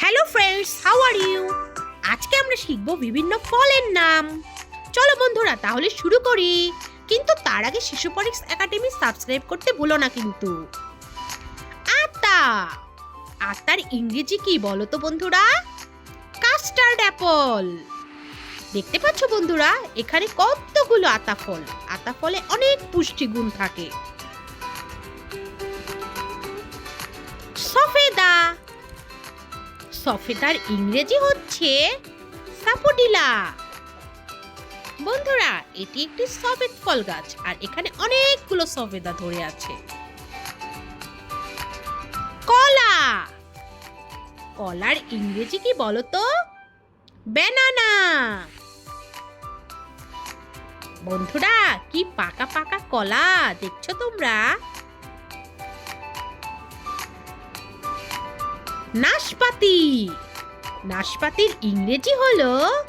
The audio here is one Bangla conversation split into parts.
Hello friends how are you আজকে আমরা শিখব বিভিন্ন ফলের নাম। চলো, বন্ধুরা, তাহলে শুরু করি। কিন্তু তার আগে শিশুপরিক্স একাডেমি সাবস্ক্রাইব করতে ভুলো না কিন্তু। আতা। আতার ইংরেজি কি বলো তো, বন্ধুরা? কাস্টার্ড অ্যাপল দেখতে পাচ্ছ, বন্ধুরা, এখানে কতগুলো আতা ফল। আতা ফলে অনেক পুষ্টিগুণ থাকে। সফেদার ইংরেজি হচ্ছে সাপোটিলা বন্ধুরা, এটি একটি সফেদ ফল গাছ, আর এখানে অনেকগুলো সফেদা ধরে আছে। কলা। কলার ইংরেজি কি বলো তো ব্যানানা। বন্ধুরা, কি পাকা পাকা কলা দেখছ তোমরা? নাশপাতি। নাশপাতির ইংরেজি হলো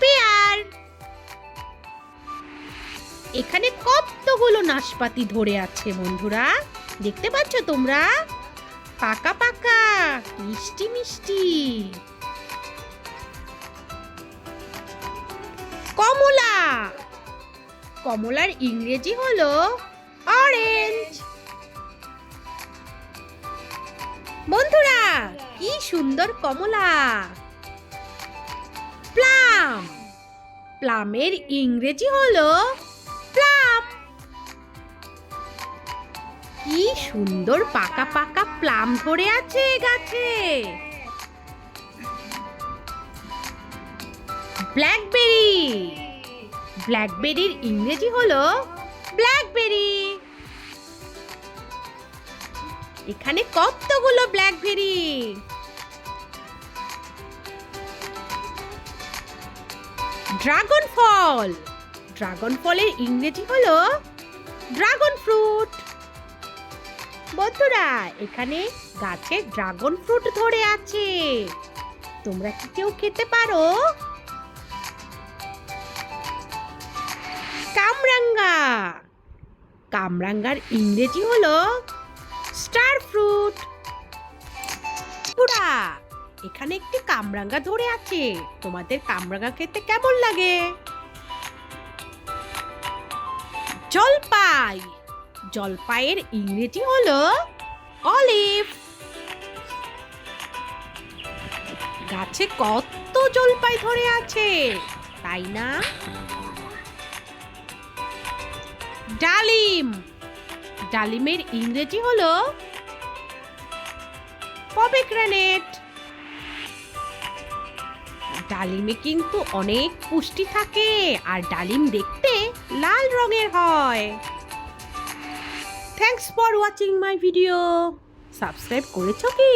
পেয়ার। এখানে কতগুলো নাশপাতি ধরে আছে বন্ধুরা? দেখতে পাচ্ছ তোমরা? পাকা পাকা, মিষ্টি মিষ্টি। কমলা। কমলার ইংরেজি হলো অরেঞ্জ বন্ধুরা কি সুন্দর কমলা। প্লাম। প্লামের ইংরেজি হলো প্লাম। কি সুন্দর পাকা পাকা প্লাম ধরে আছে গাছে। ব্ল্যাকবেরি। ব্ল্যাকবেরির ইংরেজি হলো ব্ল্যাকবেরি। এখানে কতগুলো ব্ল্যাকবেরি? ড্রাগন ফল ড্রাগন ফলের ইংরেজি হলো ড্রাগন ফ্রুট। বন্ধুরা, এখানে গাছে ড্রাগন ফ্রুট ধরে আছে। তোমরা কি কেউ খেতে পারো? কামরাঙ্গা। কামরাঙ্গার ইংরেজি হলো স্টার ফ্রুট। পুরা, এখানে একটি কামরাঙ্গা ধরে আছে। তোমাদের কামরাঙ্গা খেতে কেমন লাগে? জলপাই। জলপাইয়ের ইংরেজি হলো অলিভ। গাছে কত জলপাই ধরে আছে, তাই না? ডালিম। ডালিমের ইংরেজি হলো পমেগ্রানেট ডালিমে কিন্তু অনেক পুষ্টি থাকে আর ডালিম দেখতে লাল রঙের হয়। Thanks for watching my video subscribe করেছ কি?